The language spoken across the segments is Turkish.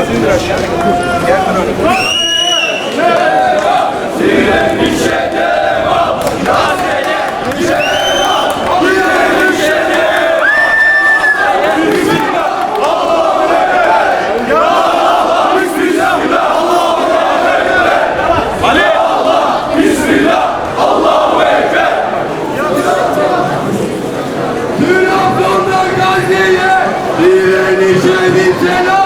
Abin da shi ne ya 2019!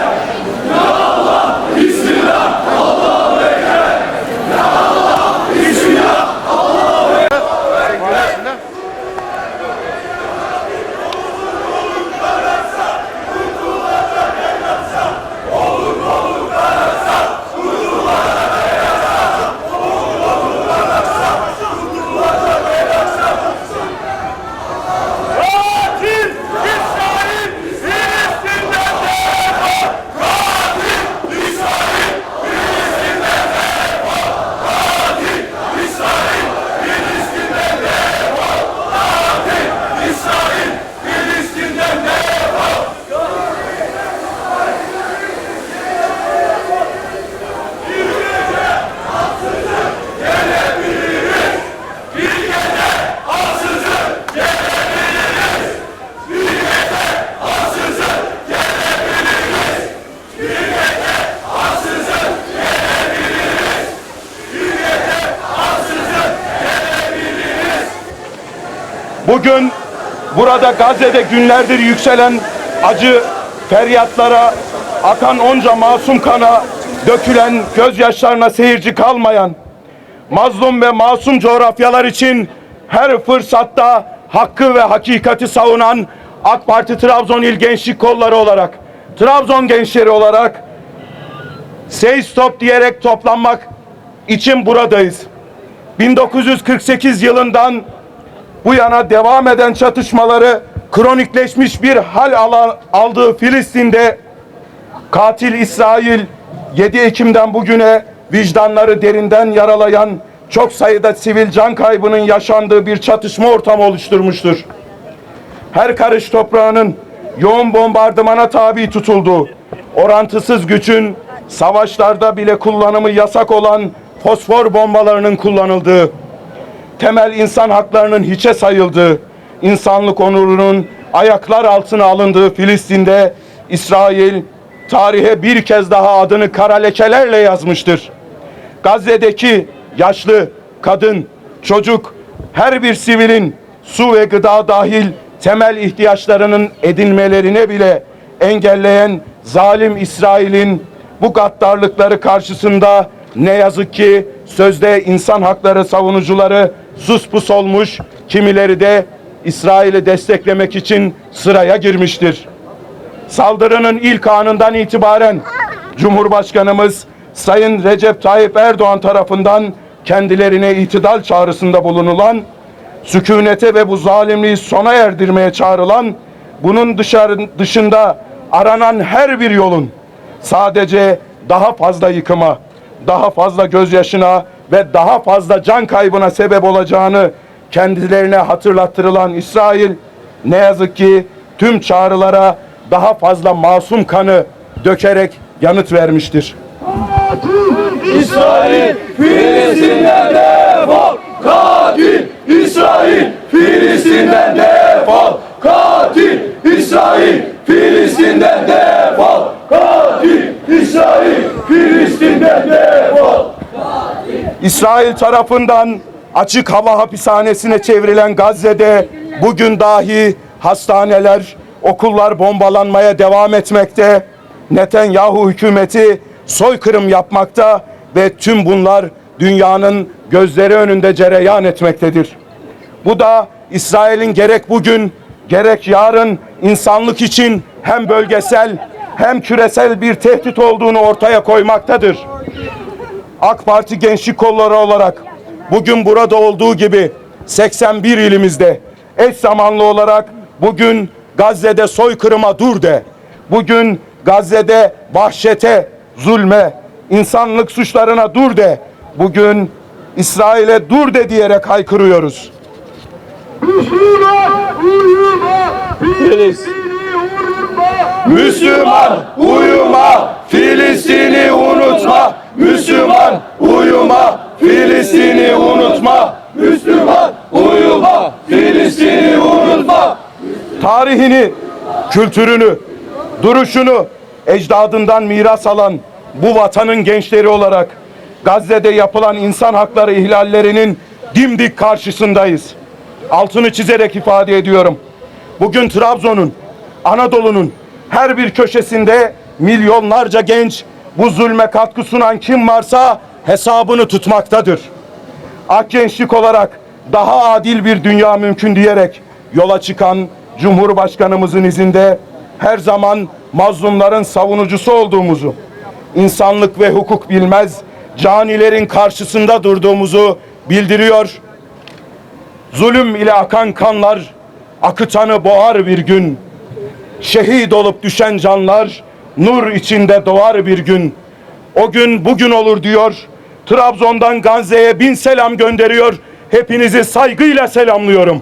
Ya Allah Bismillah Allahu Ekber Ya Allah Bismillah Allahu Ekber Katil İsrail Filistin'den defol! Katil İsrail Filistin'den defol! Katil İsrail Filistin'den defol! Katil İsrail Filistin'den defol! Bugün burada Gazze'de günlerdir yükselen acı feryatlara, akan onca masum kana, dökülen gözyaşlarına seyirci kalmayan, mazlum ve masum coğrafyalar için her fırsatta hakkı ve hakikati savunan AK Parti Trabzon İl Gençlik Kolları olarak, Trabzon gençleri olarak Say Stop diyerek toplanmak için buradayız. 1948 yılından bu yana devam eden çatışmaları kronikleşmiş bir hal ala- aldığı Filistin'de katil İsrail 7 Ekim'den bugüne vicdanları derinden yaralayan çok sayıda sivil can kaybının yaşandığı bir çatışma ortamı oluşturmuştur. Her karış toprağının yoğun bombardımana tabi tutulduğu, orantısız gücün savaşlarda bile kullanımı yasak olan fosfor bombalarının kullanıldığı, temel insan haklarının hiçe sayıldığı, insanlık onurunun ayaklar altına alındığı Filistin'de İsrail tarihe bir kez daha adını kara lekelerle yazmıştır. Gazze'deki yaşlı, kadın, çocuk, her bir sivilin su ve gıda dahil temel ihtiyaçlarının edinmelerine bile engelleyen zalim İsrail'in bu gaddarlıkları karşısında ne yazık ki sözde insan hakları savunucuları sus pus olmuş, kimileri de İsrail'i desteklemek için sıraya girmiştir. Saldırının ilk anından itibaren Cumhurbaşkanımız Sayın Recep Tayyip Erdoğan tarafından kendilerine itidal çağrısında bulunulan, sükunete ve bu zalimliği sona erdirmeye çağrılan, bunun dışarı, dışında aranan her bir yolun sadece daha fazla yıkıma, daha fazla gözyaşına ve daha fazla can kaybına sebep olacağını kendilerine hatırlattırılan İsrail ne yazık ki tüm çağrılara daha fazla masum kanı dökerek yanıt vermiştir. İsrail Filistin'den defol. Katil İsrail Filistin'den defol. Katil İsrail Filistin'den defol. Katil İsrail Filistin'den defol İsrail tarafından açık hava hapishanesine çevrilen Gazze'de bugün dahi hastaneler, okullar bombalanmaya devam etmekte. Netanyahu hükümeti soykırım yapmakta ve tüm bunlar dünyanın gözleri önünde cereyan etmektedir. Bu da İsrail'in gerek bugün gerek yarın insanlık için hem bölgesel hem küresel bir tehdit olduğunu ortaya koymaktadır. AK Parti Gençlik Kolları olarak bugün burada olduğu gibi 81 ilimizde eş zamanlı olarak bugün Gazze'de soykırıma dur de. Bugün Gazze'de vahşete, zulme, insanlık suçlarına dur de. Bugün İsrail'e dur de diyerek haykırıyoruz. Müslüman uyuma Müslüman uyuma, Filistin'i unutma. Müslüman uyuma, Filistin'i unutma. Müslüman uyuma Filistin'i unutma tarihini, kültürünü, duruşunu ecdadından miras alan bu vatanın gençleri olarak Gazze'de yapılan insan hakları ihlallerinin dimdik karşısındayız. Altını çizerek ifade ediyorum. Bugün Trabzon'un, Anadolu'nun her bir köşesinde milyonlarca genç bu zulme katkı sunan kim varsa hesabını tutmaktadır. Ak gençlik olarak daha adil bir dünya mümkün diyerek yola çıkan Cumhurbaşkanımızın izinde her zaman mazlumların savunucusu olduğumuzu, insanlık ve hukuk bilmez canilerin karşısında durduğumuzu bildiriyor. Zulüm ile akan kanlar akıtanı boğar bir gün. Şehit olup düşen canlar nur içinde doğar bir gün. O gün bugün olur diyor. Trabzon'dan Gazze'ye bin selam gönderiyor. Hepinizi saygıyla selamlıyorum.